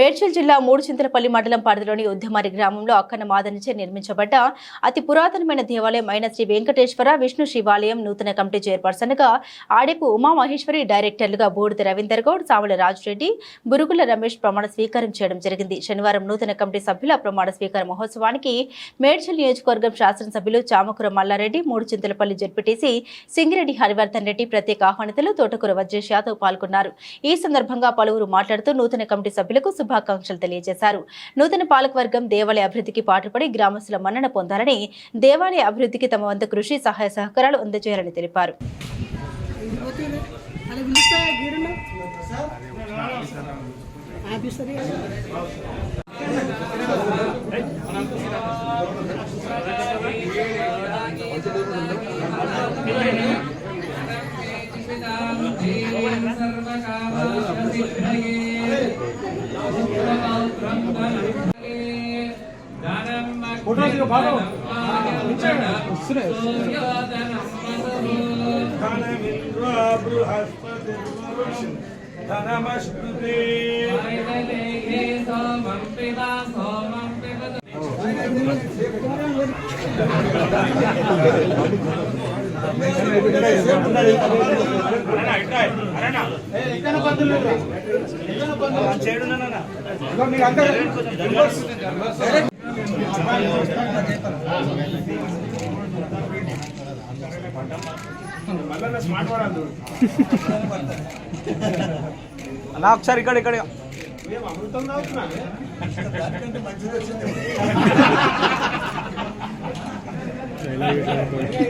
మేడ్చల్ జిల్లా మూడుచింతలపల్లి మండలం పరిధిలోని ఉద్యమారి గ్రామంలో అక్కన్న మాదనిచే నిర్మించబడ్డ అతి పురాతనమైన దేవాలయం అయిన శ్రీ వెంకటేశ్వర విష్ణు శివాలయం నూతన కమిటీ చైర్పర్సన్గా ఆడేపు ఉమామహేశ్వరి డైరెక్టర్లుగా బూడిద రవీందర్ గౌడ్ సామల రాజురెడ్డి బురుగుల రమేష్ ప్రమాణ స్వీకారం చేయడం జరిగింది. శనివారం నూతన కమిటీ సభ్యుల ప్రమాణ స్వీకార మహోత్సవానికి మేడ్చల్ నియోజకవర్గం శాసనసభ్యులు చామకూర మల్లారెడ్డి మూడు చింతలపల్లి జడ్పీటీసీ సింగిరెడ్డి హరివర్ధన్ రెడ్డి ప్రత్యేక ఆహ్వానితులు తోటకూర వజ్రేష్ యాదవ్ పాల్గొన్నారు. ఈ సందర్భంగా పలువురు మాట్లాడుతూ నూతన కమిటీ సభ్యులకు శుభాకాంక్షలు తెలియజేశారు. నూతన పాలకవర్గం దేవాలయ అభివృద్ధికి పాటుపడి గ్రామస్తుల మన్నన పొందాలని దేవాలయ అభివృద్ధికి తమ వంతు కృషి సహాయ సహకారాలు అందజేయాలని తెలిపారు. అలా పిలుస్తా గీడున్నా ఆఫీసర్ ధనమశ్నుతే అలా ఒకసారి ఇక్కడ ఇక్కడ.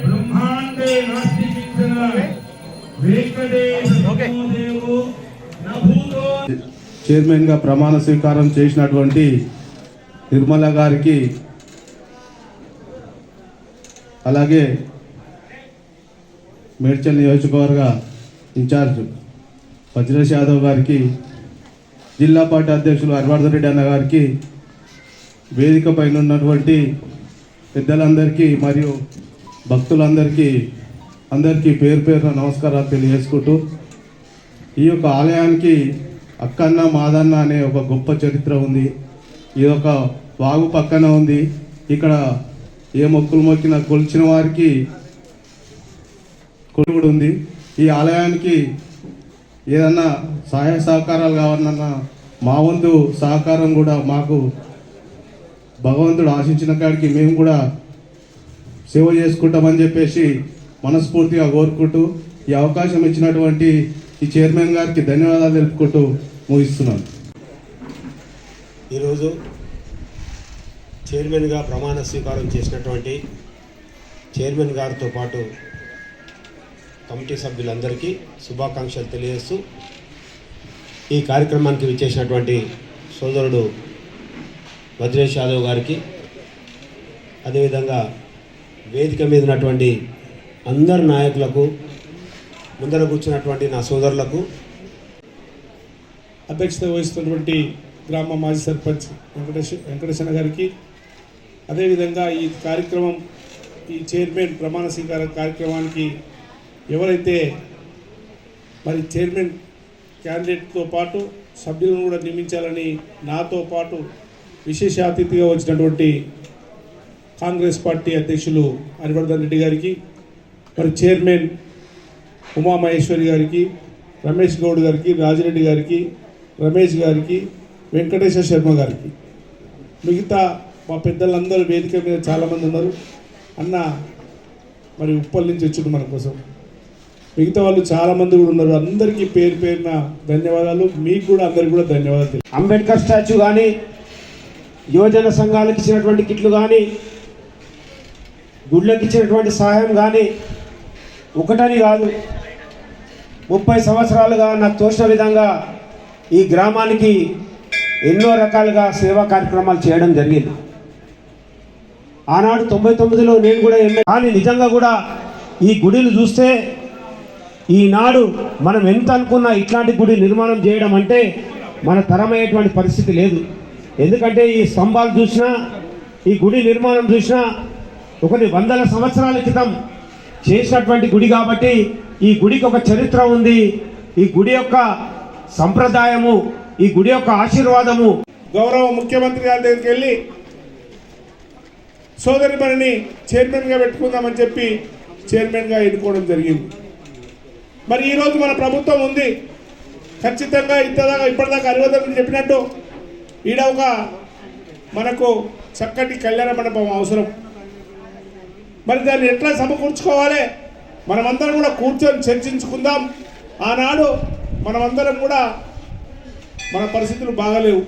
బ్రహ్మాండే నాస్తి నభూతో. చైర్మన్గా ప్రమాణ స్వీకారం చేసినటువంటి నిర్మల గారికి అలాగే మేడ్చల్ నియోజకవర్గ ఇన్ఛార్జ్ వజ్రేష్ యాదవ్ గారికి జిల్లా పార్టీ అధ్యక్షులు హరివర్ధన్ రెడ్డి అన్న గారికి వేదిక పైన ఉన్నటువంటి పెద్దలందరికీ మరియు భక్తులందరికీ అందరికీ పేరు పేరున నమస్కారాలు తెలియజేసుకుంటూ ఈ యొక్క ఆలయానికి అక్కన్న మాదన్న అనే ఒక గొప్ప చరిత్ర ఉంది. ఇది ఒక వాగు పక్కన ఉంది. ఇక్కడ ఏ మొక్కులు మొక్కినా కొలిచిన వారికి కొడుకుడు ఉంది. ఈ ఆలయానికి ఏదన్నా సహాయ సహకారాలు కావాలన్నా మా వంతు సహకారం కూడా మాకు భగవంతుడు ఆశించిన కాడికి మేము కూడా సేవ చేసుకుంటామని చెప్పేసి మనస్ఫూర్తిగా కోరుకుంటూ ఈ అవకాశం ఇచ్చినటువంటి ఈ చైర్మన్ గారికి ధన్యవాదాలు తెలుపుకుంటూ ముగిస్తున్నాను. ఈరోజు చైర్మన్గా ప్రమాణ స్వీకారం చేసినటువంటి చైర్మన్ గారితో పాటు కమిటీ సభ్యులందరికీ శుభాకాంక్షలు తెలియజేస్తూ ఈ కార్యక్రమానికి విచ్చేసినటువంటి సోదరుడు వజ్రేష్ యాదవ్ గారికి అదేవిధంగా వేదిక మీద ఉన్నటువంటి అందరు నాయకులకు ముందర కూర్చున్నటువంటి నా సోదరులకు అధ్యక్షత వహిస్తున్నటువంటి గ్రామ మాజీ సర్పంచ్ వెంకటేశ్వర వెంకటేశ్వర గారికి అదేవిధంగా ఈ కార్యక్రమం ఈ చైర్మన్ ప్రమాణ స్వీకార కార్యక్రమానికి ఎవరైతే మరి చైర్మన్ క్యాండిడేట్తో పాటు సభ్యులను కూడా నియమించాలని నాతో పాటు విశేష అతిథిగా వచ్చినటువంటి కాంగ్రెస్ పార్టీ అధ్యక్షులు హరివర్ధన్ రెడ్డి గారికి మరి చైర్మన్ ఉమామహేశ్వరి గారికి రమేష్ గౌడ్ గారికి రాజిరెడ్డి గారికి రమేష్ గారికి వెంకటేశ్వర శర్మ గారికి. మిగతా మా పెద్దలందరూ వేదిక మీద చాలామంది ఉన్నారు. అన్న మరి ఉప్పల్ నుంచి వచ్చిండు మన కోసం. మిగతా వాళ్ళు చాలా మంది కూడా ఉన్నారు. అందరికీ పేరు పేరున ధన్యవాదాలు. మీకు కూడా అందరికి కూడా ధన్యవాదాలు. అంబేద్కర్ స్టాచ్యూ కానీ యువజన సంఘాలకు ఇచ్చినటువంటి కిట్లు కానీ గుళ్ళకి ఇచ్చినటువంటి సహాయం కానీ ఒకటని కాదు. ముప్పై సంవత్సరాలుగా నాకు తోచిన విధంగా ఈ గ్రామానికి ఎన్నో రకాలుగా సేవా కార్యక్రమాలు చేయడం జరిగింది. ఆనాడు తొంభై తొమ్మిదిలో నేను కూడా ఎమ్మె కానీ నిజంగా కూడా ఈ గుడిని చూస్తే ఈనాడు మనం ఎంత అనుకున్నా ఇట్లాంటి గుడి నిర్మాణం చేయడం అంటే మన తరమయ్యేటువంటి పరిస్థితి లేదు. ఎందుకంటే ఈ స్తంభాలు చూసినా ఈ గుడి నిర్మాణం చూసినా ఒకటి వందల సంవత్సరాల క్రితం చేసినటువంటి గుడి కాబట్టి ఈ గుడికి ఒక చరిత్ర ఉంది. ఈ గుడి యొక్క సంప్రదాయము ఈ గుడి యొక్క ఆశీర్వాదము. గౌరవ ముఖ్యమంత్రి గారి దగ్గరికి వెళ్ళి సోదరిమణిని చైర్మన్గా పెట్టుకుందామని చెప్పి చైర్మన్గా ఎన్నుకోవడం జరిగింది. మరి ఈరోజు మన ప్రభుత్వం ఉంది. ఖచ్చితంగా ఇంతదాకా ఇప్పటిదాకా హరివర్ధన్ చెప్పినట్టు ఈడ ఒక మనకు చక్కటి కళ్యాణ మండపం అవసరం. మరి దాన్ని ఎట్లా సమకూర్చుకోవాలి? మనమందరం కూడా కూర్చొని చర్చించుకుందాం. ఆనాడు మనమందరం కూడా మన పరిస్థితులు బాగలేవు.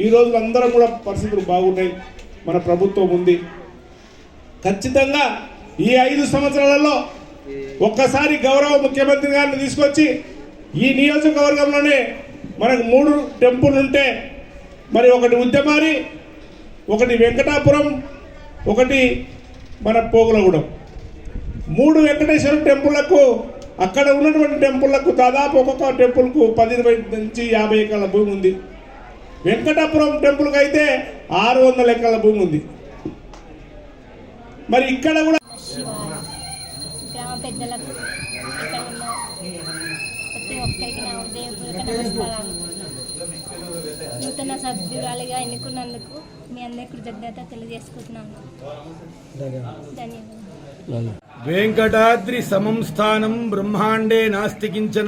ఈ రోజు అందరం కూడా పరిస్థితులు బాగున్నాయి. మన ప్రభుత్వం ఉంది. ఖచ్చితంగా ఈ ఐదు సంవత్సరాలలో ఒక్కసారి గౌరవ ముఖ్యమంత్రి గారిని తీసుకొచ్చి ఈ నియోజకవర్గంలోనే మనకు మూడు టెంపుల్ ఉంటే మరి ఒకటి ఉద్యమారి ఒకటి వెంకటాపురం ఒకటి మన పోగులగూడెం. మూడు వెంకటేశ్వర టెంపుళ్ళకు అక్కడ ఉన్నటువంటి టెంపుళ్ళకు దాదాపు ఒక్కొక్క టెంపుల్కు పది ఇరవై నుంచి యాభై ఎకరాల భూమి ఉంది. వెంకటాపురం టెంపుల్కి అయితే ఆరు వందల ఎకరాల భూమి ఉంది. మరి ఇక్కడ కూడా పెద్దలకు ఇక్కడ ఉన్న ప్రతి ఒక్కరికి నా ఉదయపూర్వక నమస్కారాలు. నూతన సభ్యురాలిగా ఎన్నుకున్నందుకు మీ అందరి కృతజ్ఞత తెలియజేసుకుంటున్నాను. ధన్యవాదాలు. వెంకటాద్రి సమం స్థానం బ్రహ్మాండే నాస్తి కించన